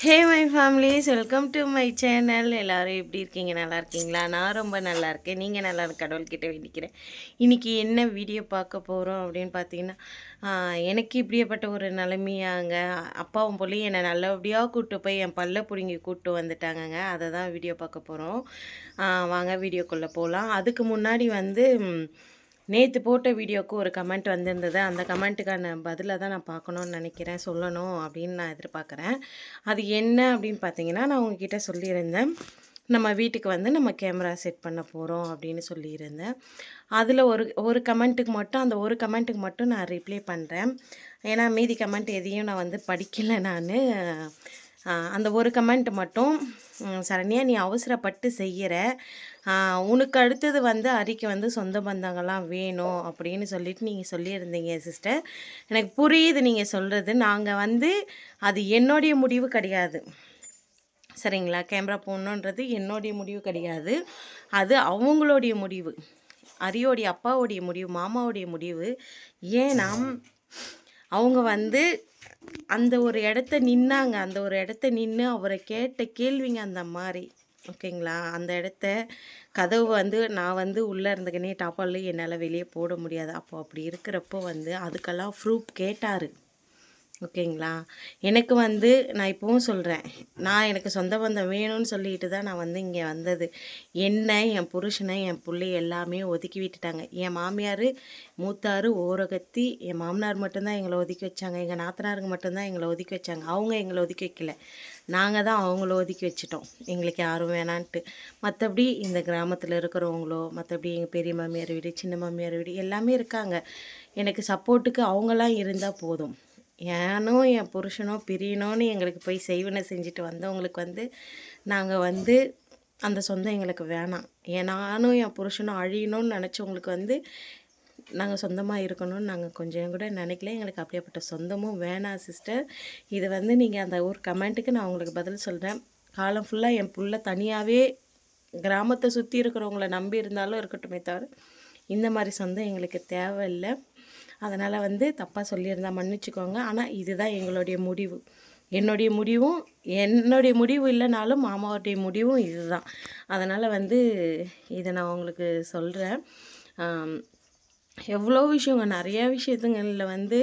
Hey my families welcome to my channel எல்லாரும் எப்படி இருக்கீங்க? நல்லா இருக்கீங்களா? நான் ரொம்ப நல்லா இருக்கேன். நீங்கள் நல்லா இருக்க கடவுள்கிட்ட வேண்டிக்கிறேன். இன்றைக்கி என்ன வீடியோ பார்க்க போகிறோம் அப்படின்னு பார்த்தீங்கன்னா எனக்கு இப்படியேப்பட்ட ஒரு நிலைமையாங்க. அப்பாவும் போல என்னை நல்லபடியாக கூப்பிட்டு போய் என் பல்ல பிடுங்கி கூப்பிட்டு வந்துட்டாங்கங்க. அதை தான் வீடியோ பார்க்க போகிறோம் வாங்க வீடியோக்குள்ளே போகலாம் அதுக்கு முன்னாடி வந்து நேற்று போட்ட வீடியோவுக்கு ஒரு கமெண்ட் வந்திருந்தது. அந்த கமெண்ட்டுக்கான பதிலை தான் நான் பார்க்கணுன்னு நினைக்கிறேன். சொல்லணும் அப்படின்னு நான் எதிர்பார்க்குறேன். அது என்ன அப்படின்னு பார்த்தீங்கன்னா நான் உங்ககிட்ட சொல்லியிருந்தேன். நம்ம வீட்டுக்கு வந்து நம்ம கேமரா செட் பண்ண போகிறோம் அப்படின்னு சொல்லியிருந்தேன். அதில் ஒரு ஒரு கமெண்ட்டுக்கு மட்டும் அந்த ஒரு கமெண்ட்டுக்கு மட்டும் நான் ரிப்ளை பண்ணுறேன் ஏன்னா மீதி கமெண்ட் எதையும் நான் வந்து படிக்கலை நான். அந்த ஒரு கமெண்ட் மட்டும் சரண்யா நீ அவசரப்பட்டு செய்கிற உனக்கு அடுத்தது வந்து அரிக்கு வந்து சொந்த பந்தங்கள்லாம் வேணும் அப்படின்னு சொல்லிட்டு நீங்கள் சொல்லியிருந்தீங்க சிஸ்டர் எனக்கு புரியுது நீங்கள் சொல்கிறது நாங்கள் வந்து அது என்னுடைய முடிவு கிடையாது. சரிங்களா? கேமரா போடணுன்றது என்னுடைய முடிவு கிடையாது. அது அவங்களுடைய முடிவு. அரியோடைய அப்பாவுடைய முடிவு மாமாவுடைய முடிவு. ஏன்னா அவங்க வந்து அந்த ஒரு இடத்த நின்னாங்க. அந்த ஒரு இடத்த நின்று அவரை கேட்ட கேள்விங்க அந்த மாதிரி. ஓகேங்களா? அந்த இடத்த கதவு வந்து நான் வந்து உள்ளே இருந்துக்கினே டாப்பாலையும் என்னால் வெளியே போட முடியாது. அப்போ அப்படி இருக்கிறப்போ வந்து அதுக்கெல்லாம் ப்ரூஃப் கேட்டார். ஓகேங்களா? எனக்கு வந்து நான் இப்போவும் சொல்கிறேன் நான் எனக்கு சொந்த பந்தம் வேணும்னு சொல்லிட்டு தான் நான் வந்து இங்கே வந்தது. என்ன என் புருஷனை என் பிள்ளை எல்லாமே ஒதுக்கி விட்டுட்டாங்க. என் மாமியார் மூத்தார் ஓரகத்தி என் மாமனார் மட்டும்தான் எங்களை ஒதுக்கி வச்சாங்க. எங்கள் நாத்தனாருங்க மட்டும்தான் எங்களை ஒதுக்கி வச்சாங்க. அவங்க எங்களை ஒதுக்கி வைக்கல. நாங்கள் தான் அவங்கள ஒதுக்கி வச்சிட்டோம். எங்களுக்கு யாரும் வேணான்ட்டு. மற்றபடி இந்த கிராமத்தில் இருக்கிறவங்களோ மற்றபடி எங்கள் பெரிய மாமியார் வீடு சின்ன மாமியார் வீடு எல்லாமே இருக்காங்க. எனக்கு சப்போர்ட்டுக்கு அவங்களாம் இருந்தால் போதும். ஏனோ என் புருஷனோ பிரியணும்னு எங்களுக்கு போய் செய்வனை செஞ்சுட்டு வந்தவங்களுக்கு வந்து நாங்கள் வந்து அந்த சொந்தம் எங்களுக்கு வேணாம். ஏன் நானும் என் புருஷனும் அழியணும்னு நினச்சவங்களுக்கு வந்து நாங்கள் சொந்தமாக இருக்கணும்னு நாங்கள் கொஞ்சம் கூட நினைக்கல. எங்களுக்கு அப்படியேப்பட்ட சொந்தமும் வேணாம் சிஸ்டர் இது வந்து நீங்கள் அந்த ஒரு கமெண்ட்டுக்கு நான் உங்களுக்கு பதில் சொல்கிறேன் காலம் ஃபுல்லாக என் புள்ள தனியாகவே கிராமத்தை சுற்றி இருக்கிறவங்கள நம்பி இருந்தாலும் இருக்கட்டுமே தவிர இந்த மாதிரி சொந்தம் எங்களுக்கு தேவையில்லை. அதனால் வந்து தப்பாக சொல்லியிருந்தா மன்னிச்சுக்கோங்க. ஆனால் இதுதான் எங்களுடைய முடிவு. என்னுடைய முடிவும் என்னுடைய முடிவு இல்லைனாலும் மாமாவுடைய முடிவும் இதுதான். அதனால் வந்து இதை நான் உங்களுக்கு சொல்கிறேன் எவ்வளோ விஷயங்க நிறையா விஷயத்துங்களில் வந்து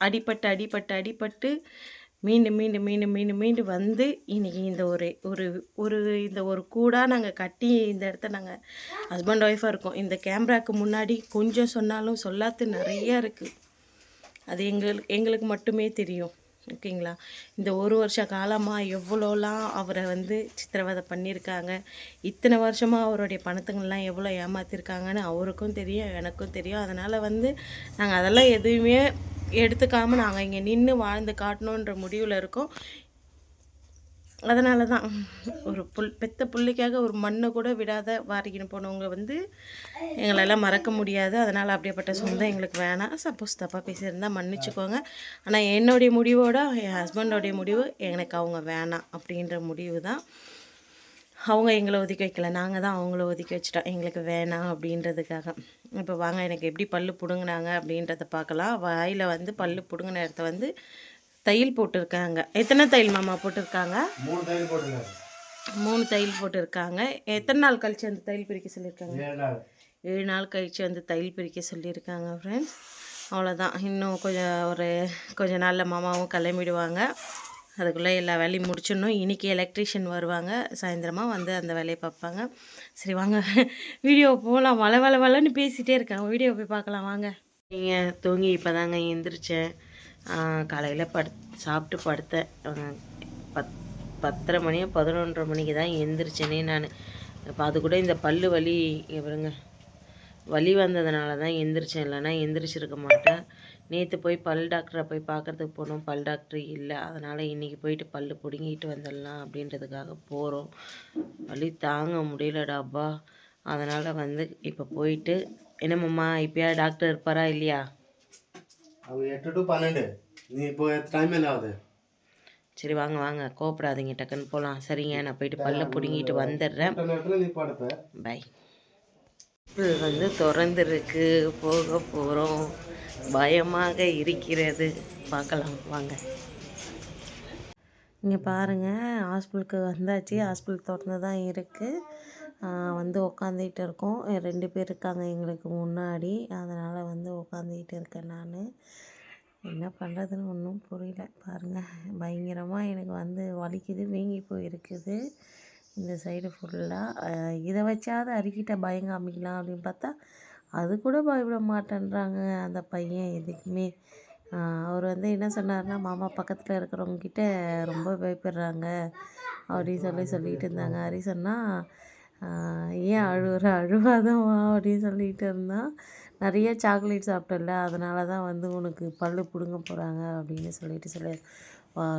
அடிபட்டு அடிபட்டு அடிபட்டு மீண்டும் மீண்டும் மீண்டும் மீண்டும் மீண்டும் வந்து இன்றைக்கி இந்த ஒரு ஒரு ஒரு இந்த ஒரு கூடாக நாங்கள் கட்டி இந்த இடத்த நாங்கள் ஹஸ்பண்ட் ஒய்ஃபாக இருக்கோம். இந்த கேமராக்கு முன்னாடி கொஞ்சம் சொன்னாலும் சொல்லாத்து நிறையா இருக்குது அது எங்களுக்கு எங்களுக்கு மட்டுமே தெரியும். ஓகேங்களா இந்த ஒரு வருஷ காலமாக எவ்வளோலாம் அவரை வந்து சித்திரவதை பண்ணியிருக்காங்க இத்தனை வருஷமாக அவருடைய பணத்துங்கள்லாம் எவ்வளோ ஏமாற்றிருக்காங்கன்னு அவருக்கும் தெரியும் எனக்கும் தெரியும். அதனால் வந்து நாங்கள் அதெல்லாம் எதுவுமே எடுத்துக்காமல் நாங்கள் இங்கே நின்று வாழ்ந்து காட்டணுன்ற முடிவில் இருக்கோம். அதனால தான் ஒரு புல் பெத்த பிள்ளைக்காக ஒரு மண்ணை கூட விடாத வாரிக்கின்னு போனவங்க வந்து எங்களெல்லாம் மறக்க முடியாது. அதனால் அப்படியேப்பட்ட சொந்தம் எங்களுக்கு வேணாம். சப்போஸ் தப்பாக பேசியிருந்தால் மன்னிச்சுக்கோங்க. ஆனால் என்னுடைய முடிவோட என் ஹஸ்பண்டோடைய முடிவு எனக்கு அவங்க வேணாம் அப்படின்ற முடிவு தான் அவங்க எங்களை ஒதுக்கி வைக்கல. நாங்கள் தான் அவங்கள ஒதுக்கி வச்சிட்டோம். எங்களுக்கு வேணாம் அப்படின்றதுக்காக. இப்போ வாங்க எனக்கு எப்படி பல்லு பிடுங்கினாங்க அப்படின்றத பார்க்கலாம். வாயில் வந்து பல்லு பிடுங்கின இடத்த வந்து தையல் போட்டிருக்காங்க. எத்தனை தையல் மாமா போட்டிருக்காங்க? மூணு தையல் போட்டுங்க மூணு தையல் போட்டிருக்காங்க. எத்தனை நாள் கழிச்சு அந்த தையல் பிரிக்க சொல்லியிருக்காங்க? ஏழு நாள். கழிச்சு வந்து தையல் பிரிக்க சொல்லியிருக்காங்க ஃப்ரெண்ட்ஸ் அவ்வளோதான் இன்னும் கொஞ்சம் ஒரு கொஞ்ச நாளில் மாமாவும் கிளம்பிடுவாங்க. அதுக்குள்ளே எல்லா வேலையும் முடிச்சிடணும். இன்றைக்கி எலக்ட்ரீஷியன் வருவாங்க. சாயந்தரமாக வந்து அந்த வேலையை பார்ப்பாங்க. சரி வாங்க. வீடியோ போகலாம் வள வள வளன்னு பேசிகிட்டே இருக்காங்க வீடியோ போய் பார்க்கலாம். வாங்க. நீங்கள் தூங்கி இப்போ தாங்க எந்திரிச்சேன் காலையில் படு சாப்பிட்டு படுத்தேன். பத் பத்தரை மணியோ பதினொன்றரை மணிக்கு தான் எந்திரிச்சேனே நான். இப்போ அது கூட இந்த பல்லு வலி எவருங்க வலி வந்ததுனால தான் எந்திரிச்சேன். இல்லைன்னா எந்திரிச்சிருக்க மாட்டேன். நேற்று போய் பல் டாக்டரை போய் பார்க்கறதுக்கு போனோம். பல் டாக்டர் இல்லை. அதனால் இன்றைக்கி போயிட்டு பல்லு பிடுங்கிட்டு வந்துடலாம் அப்படின்றதுக்காக போகிறோம் வலி தாங்க முடியலடாப்பா அதனால் வந்து இப்போ போயிட்டு என்னம்மா இப்போயா டாக்டர் இருப்பாரா இல்லையா? அவங்க எட்டு டு பன்னெண்டு. நீ இப்போ டைம் என்ன ஆகுது? சரி வாங்க வாங்க. கோப்படாதீங்க டக்குன்னு போகலாம் சரிங்க நான் போயிட்டு பல்ல பிடுங்கிட்டு வந்துடுறேன். இந்த நேரத்தில் வந்து திறந்துருக்கு போக போகிறோம் பயமாக இருக்கிறது. பார்க்கலாம் வாங்க. இங்கே பாருங்கள் ஹாஸ்பிட்டலுக்கு வந்தாச்சு. ஹாஸ்பிட்டல் திறந்து தான் இருக்குது வந்து உக்காந்துக்கிட்டு இருக்கோம். ரெண்டு பேர் இருக்காங்க எங்களுக்கு முன்னாடி. அதனால் வந்து உக்காந்துக்கிட்டு இருக்கேன் நான். என்ன பண்ணுறதுன்னு ஒன்றும் புரியல. பாருங்கள் பயங்கரமாக எனக்கு வந்து வலிக்குது வீங்கி போயிருக்குது. இந்த சைடு ஃபுல்லாக இதை வச்சாவது அரிக்கிட்ட பயம் காமிக்கலாம் அப்படின்னு பார்த்தா அது கூட பயப்பட மாட்டேன்றாங்க அந்த பையன் எதுக்குமே. அவர் வந்து என்ன சொன்னார்னா மாமா பக்கத்தில் இருக்கிறவங்க கிட்ட ரொம்ப பயப்படுறாங்க அப்படின்னு சொல்லி சொல்லிகிட்டு இருந்தாங்க. ஹரி சொன்னால் ஏன் அழுவுற? அழுவாதம்மா அப்படின்னு சொல்லிகிட்டு இருந்தான் நிறைய சாக்லேட் சாப்பிட்டல அதனால தான் வந்து உனக்கு பல்லு பிடுங்க போகிறாங்க அப்படின்னு சொல்லிட்டு சொல்லி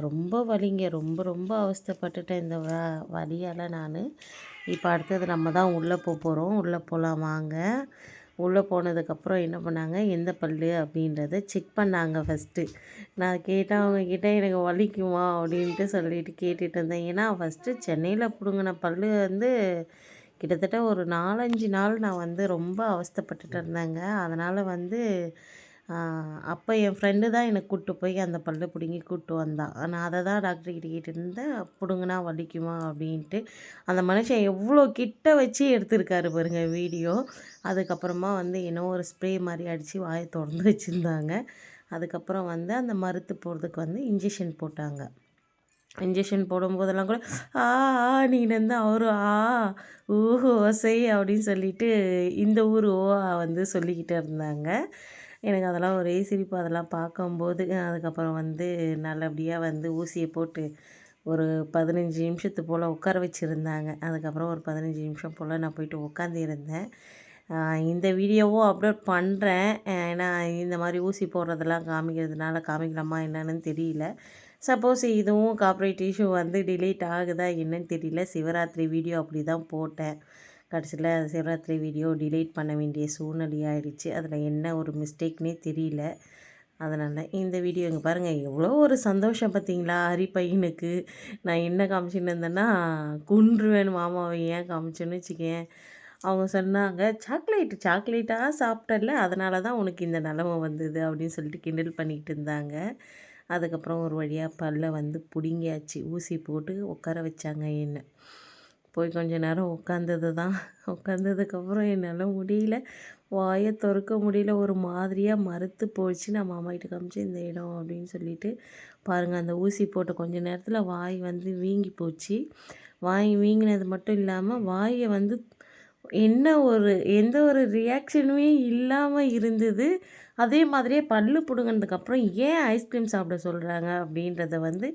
ரொம்ப வலிங்க. ரொம்ப ரொம்ப அவஸ்தைப்பட்டுட்டேன் இந்த வ வலியால் நான். இப்போ அடுத்தது நம்ம தான் உள்ளே போக போகிறோம் உள்ளே போகலாம் வாங்க. உள்ளே போனதுக்கப்புறம் என்ன பண்ணாங்க? எந்த பல்லு அப்படின்றத செக் பண்ணாங்க ஃபஸ்ட்டு நான் கேட்டேன் அவங்கக்கிட்ட எனக்கு வலிக்குமா அப்படின்ட்டு சொல்லிட்டு கேட்டுட்டு இருந்தேன். ஏன்னா ஃபஸ்ட்டு சென்னையில் பிடுங்கின பல்லு வந்து கிட்டத்தட்ட ஒரு நாலஞ்சு நாள் நான் வந்து ரொம்ப அவஸ்தைப்பட்டுட்டு இருந்தேங்க. அதனால் வந்து அப்போ என் ஃப்ரெண்டு தான் எனக்கு கூப்பிட்டு போய் அந்த பல்லை பிடுங்கி கூப்பிட்டு வந்தான் நான் அதை தான் டாக்டர்கிட்ட கேட்டுருந்தேன். பிடுங்கினா வலிக்குமா? அப்படின்ட்டு. அந்த மனுஷன் எவ்வளோ கிட்ட வச்சு எடுத்திருக்காரு பாருங்க வீடியோ. அதுக்கப்புறமா வந்து என்னோ ஒரு ஸ்ப்ரே மாதிரி அடித்து வாயை திறந்து வச்சுருந்தாங்க. அதுக்கப்புறம் வந்து அந்த மருத்து போகிறதுக்கு வந்து இன்ஜெக்ஷன் போட்டாங்க. இன்ஜெக்ஷன் போடும்போதெல்லாம் கூட ஆ ஆ நீனந்து அவரு ஆ ஊஹோ ஓசை அப்படின்னு சொல்லிட்டு இந்த ஊர் ஓ வந்து சொல்லிக்கிட்டே இருந்தாங்க. எனக்கு அதெல்லாம் ஒரே சிரிப்பு அதெல்லாம் பார்க்கும்போது அதுக்கப்புறம் வந்து நல்லபடியாக வந்து ஊசியை போட்டு ஒரு பதினஞ்சு நிமிஷத்து போல் உட்கார வச்சுருந்தாங்க. அதுக்கப்புறம் ஒரு பதினஞ்சு நிமிஷம் போல் நான் போயிட்டு உட்காந்துருந்தேன் இந்த வீடியோவும் அப்லோட் பண்ணுறேன் ஏன்னா இந்த மாதிரி ஊசி போடுறதெல்லாம் காமிக்கிறதுனால காமிக்கலாமா என்னன்னு தெரியல. சப்போஸ் இதுவும் காப்ரேட் இஷ்யூ வந்து டிலீட் ஆகுதா என்னன்னு தெரியல. சிவராத்திரி வீடியோ அப்படி தான் போட்டேன். கடைசியில் சிவராத்திரி வீடியோ டிலீட் பண்ண வேண்டிய சூழ்நிலை ஆகிடுச்சு அதில் என்ன ஒரு மிஸ்டேக்னே தெரியல. அதனால் இந்த வீடியோ இங்கே பாருங்கள் எவ்வளோ ஒரு சந்தோஷம் பார்த்தீங்களா ஹரி பையனுக்கு. நான் என்ன காமிச்சின்னு இருந்தேன்னா குன்றுவேன் மாமாவை ஏன் காமிச்சேன்னு வச்சுக்கேன் அவங்க சொன்னாங்க சாக்லேட் சாக்லேட்டாக சாப்பிட்டல அதனால தான் உனக்கு இந்த நிலமை வந்தது அப்படின்னு சொல்லிட்டு கிண்டல் பண்ணிக்கிட்டு இருந்தாங்க. அதுக்கப்புறம் ஒரு வழியாக பல்ல வந்து பிடுங்கியாச்சு. ஊசி போட்டு உட்கார வச்சாங்க என்னை. போய் கொஞ்ச நேரம் உட்காந்தது தான். உட்காந்ததுக்கப்புறம் என்னால் முடியல. வாயை திறக்க முடியல. ஒரு மாதிரியாக மறுத்து போச்சு. நான் மாமாக்கிட்ட காமிச்சு இந்த இடம் அப்படின்னு சொல்லிட்டு பாருங்கள் அந்த ஊசி போட்ட கொஞ்ச நேரத்தில் வாய் வந்து வீங்கி போச்சு. வாய் வீங்கினது மட்டும் இல்லாமல் வாயை வந்து என்ன ஒரு எந்த ஒரு ரியாக்ஷனுமே இல்லாமல் இருந்தது. அதே மாதிரியே பல்லு பிடுங்கினதுக்கப்புறம் ஏன் ஐஸ்கிரீம் சாப்பிட சொல்கிறாங்க அப்படின்றத வந்து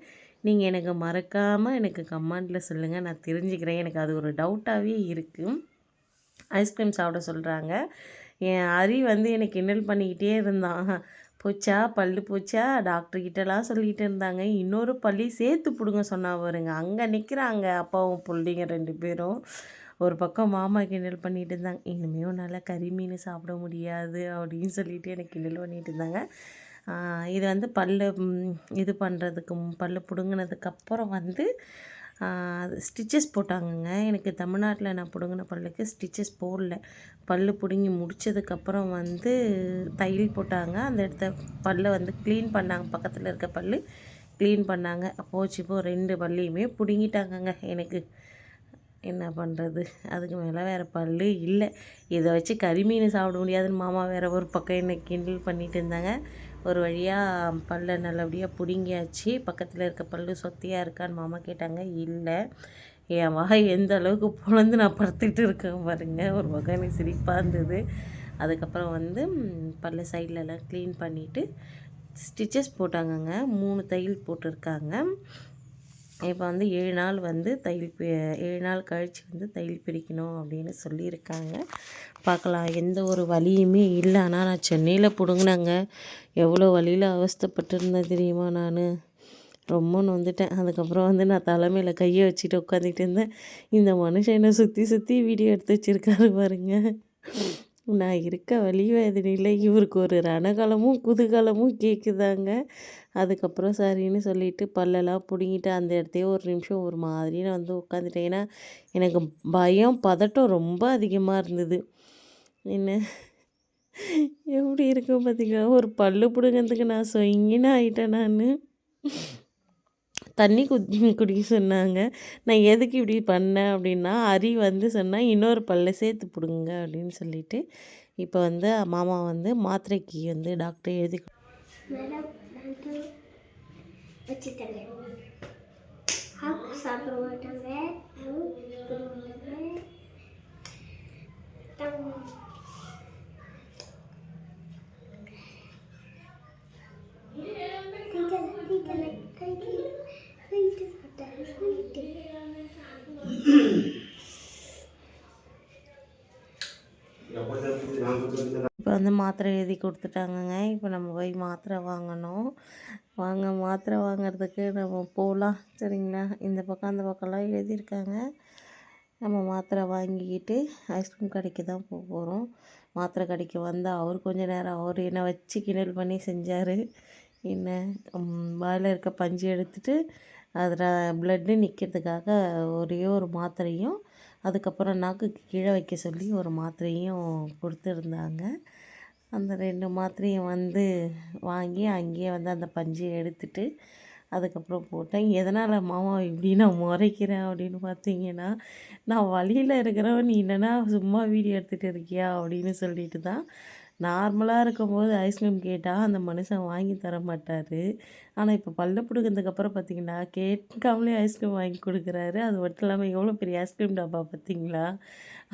நீங்கள் எனக்கு மறக்காமல் எனக்கு கமெண்டில் சொல்லுங்கள் நான் தெரிஞ்சுக்கிறேன். எனக்கு அது ஒரு டவுட்டாகவே இருக்குது ஐஸ்கிரீம் சாப்பிட சொல்கிறாங்க என் அரி வந்து எனக்கு கிண்டல் பண்ணிக்கிட்டே இருந்தான். போச்சா? பல்லு போச்சா? டாக்டர்கிட்டலாம் சொல்லிக்கிட்டு இருந்தாங்க. இன்னொரு பள்ளி சேர்த்து பிடுங்க சொன்னா பாருங்க. அங்கே நிற்கிறாங்க அப்பாவும் பிள்ளைங்க ரெண்டு பேரும். ஒரு பக்கம் மாமா கிண்டல் பண்ணிகிட்டு இருந்தாங்க. இனிமேல் நல்லா கறி மீன் சாப்பிட முடியாது அப்படின்னு சொல்லிட்டு எனக்கு கிண்டல் பண்ணிகிட்டு இருந்தாங்க. இது வந்து பல்லு இது பண்ணுறதுக்கு பல் பிடுங்கினதுக்கப்புறம் வந்து ஸ்டிச்சஸ் போட்டாங்கங்க. எனக்கு தமிழ்நாட்டில் நான் பிடுங்கின பல்லுக்கு ஸ்டிச்சஸ் போடல. பல் பிடுங்கி முடித்ததுக்கப்புறம் வந்து தையல் போட்டாங்க. அந்த இடத்த பல்லை வந்து க்ளீன் பண்ணாங்க. பக்கத்தில் இருக்க பல் க்ளீன் பண்ணாங்க. போச்சு இப்போ ரெண்டு பல்லையுமே பிடுங்கிட்டாங்கங்க. எனக்கு என்ன பண்ணுறது அதுக்கு மேலே வேறு பல் இல்லை. இதை வச்சு கறிமீன் சாப்பிட முடியாதுன்னு மாமா வேறு ஒரு பக்கம் என்னை கிண்டல் பண்ணிகிட்டு இருந்தாங்க. ஒரு வழியாக பல்லை நல்லபடியாக பிடுங்கியாச்சு. பக்கத்தில் இருக்க பல்லு சொத்தியாக இருக்கான்னு மாமா கேட்டாங்க. இல்லை என் வாய் எந்த அளவுக்கு பொழந்து நான் படுத்துக்கிட்டு இருக்கேன் பாருங்கள் ஒரு வகை சிரிப்பாக இருந்தது. அதுக்கப்புறம் வந்து பல்ல சைட்லலாம் க்ளீன் பண்ணிவிட்டு ஸ்டிச்சஸ் போட்டாங்கங்க. மூணு தையல் போட்டிருக்காங்க. இப்போ வந்து ஏழு நாள் வந்து தையல் ஏழு நாள் கழித்து வந்து தையல் பிரிக்கணும் அப்படின்னு சொல்லியிருக்காங்க. பார்க்கலாம் எந்த ஒரு வழியுமே இல்லை. ஆனால் நான் சென்னையில் பிடுங்கினாங்க. எவ்வளோ வழியில் அவஸ்தப்பட்டிருந்தேன் தெரியுமா நான்? ரொம்ப நொந்துட்டேன் அதுக்கப்புறம் வந்து நான் தலைமையில் கையை வச்சுட்டு உட்காந்துட்டு இருந்தேன். இந்த மனுஷன் என்னை சுற்றி சுற்றி வீடியோ எடுத்து வச்சுருக்காரு பாருங்கள் நான் இருக்க வழி வேதனையில் இவருக்கு ஒரு ரணகலமும் குதூகலமும் கேட்குதாங்க அதுக்கப்புறம் சரின்னு சொல்லிட்டு பல்லெல்லாம் பிடுங்கிட்டு அந்த இடத்தையே ஒரு நிமிஷம் ஒரு மாதிரி நான் வந்து உட்காந்துட்டேன் ஏன்னா எனக்கு பயம் பதட்டம் ரொம்ப அதிகமாக இருந்தது. என்ன? எப்படி இருக்கும் பார்த்தீங்களா ஒரு பல்லு பிடுங்கிறதுக்கு நான் சொங்கின்னு ஆகிட்டேன் நான். தண்ணி குத்தி குடிக்க சொன்னாங்க. நான் எதுக்கு இப்படி பண்ணேன்? அப்படின்னா அரி வந்து சொன்னால் இன்னொரு பல்ல சேர்த்து பிடுங்க அப்படின்னு சொல்லிட்டு இப்போ வந்து மாமா வந்து மாத்திரைக்கு வந்து டாக்டர் எழுதி சாப்பிட மாட்டாங்க வந்து மாத்திரை எழுதி கொடுத்துட்டாங்கங்க. இப்போ நம்ம போய் மாத்திரை வாங்கணும். வாங்க மாத்திரை வாங்கிறதுக்கு நம்ம போகலாம் சரிங்களா? இந்த பக்கம் அந்த பக்கம்லாம் எழுதியிருக்காங்க. நம்ம மாத்திரை வாங்கிக்கிட்டு ஐஸ்கிரீம் கடைக்கு தான் போக போகிறோம் மாத்திரை கடைக்கு வந்தால் அவர் கொஞ்சம் நேரம் அவர் என்னை வச்சு கிண்டல் பண்ணி செஞ்சார். என்ன வாயில் இருக்க பஞ்சு எடுத்துட்டு அதில் ப்ளட்டு நிற்கிறதுக்காக ஒரே ஒரு மாத்திரையும் அதுக்கப்புறம் நாக்குக்கு கீழே வைக்க சொல்லி ஒரு மாத்திரையும் கொடுத்துருந்தாங்க. அந்த ரெண்டு மாத்திரையும் வந்து வாங்கி அங்கேயே வந்து அந்த பஞ்சை எடுத்துட்டு அதுக்கப்புறம் போட்டேன். எதனால் மாமா இப்படி நான் முறைக்கிறேன் அப்படின்னு பார்த்தீங்கன்னா நான் வழியில் இருக்கிறவன் நீ என்னென்னா சும்மா வீடியோ எடுத்துகிட்டு இருக்கியா அப்படின்னு சொல்லிட்டு தான் நார்மலாக இருக்கும்போது ஐஸ்கிரீம் கேட்டால் அந்த மனுஷன் வாங்கி தர மாட்டார். ஆனால் இப்போ பல்ல பிடுங்கினதுக்கப்புறம் பார்த்தீங்கன்னா கேட்காமலே ஐஸ்கிரீம் வாங்கி கொடுக்குறாரு. அது மட்டும் இல்லாமல் எவ்வளோ பெரிய ஐஸ்கிரீம் டப்பா பார்த்தீங்களா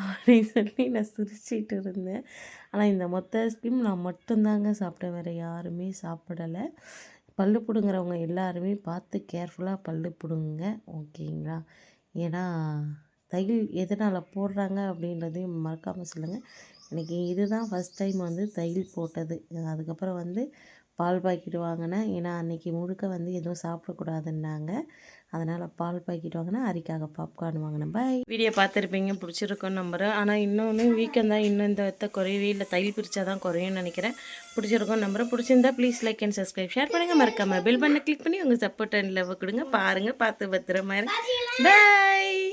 அப்படின்னு சொல்லி நான் சிரிச்சிட்டு இருந்தேன். ஆனால் இந்த மொத்த ஐஸ்கிரீம் நான் மட்டும்தாங்க சாப்பிட்டேன். வேறு யாருமே சாப்பிடலை. பல்லு பிடுங்குறவங்க எல்லாருமே பார்த்து கேர்ஃபுல்லாக பல்லு பிடுங்குங்க. ஓகேங்களா? ஏன்னா தையல் எதனால் போடுறாங்க அப்படின்றதையும் மறக்காமல் சொல்லுங்கள் எனக்கு இதுதான் ஃபஸ்ட் டைம் வந்து தையல் போட்டது. அதுக்கப்புறம் வந்து பால் பாக்கெட் வாங்கினேன். ஏன்னா அன்றைக்கி முழுக்க வந்து எதுவும் சாப்பிடக்கூடாதுன்னாங்க. அதனால் பால் பாக்கெட் வாங்கினேன் அரிக்காக பாப்கார்ன் வாங்கினேன். பாய் வீடியோ பார்த்துருப்பீங்க பிடிச்சிருக்கோன்னு நம்புகிறேன் ஆனால் இன்னொன்று வீக்கெண்ட் தான் இன்னும் இந்த வெத்த குறையவே இல்லை. தையல் பிரித்தா தான் குறையும்னு நினைக்கிறேன். பிடிச்சிருக்கோம் நம்புகிறேன் பிடிச்சிருந்தா please like and subscribe share பண்ணுங்கள் மறக்காமல் பெல் பண்ண கிளிக் பண்ணி உங்கள் சப்போர்ட் அண்ட் லவ் கொடுங்க. பாருங்கள் பார்த்து பத்திரமா பாய்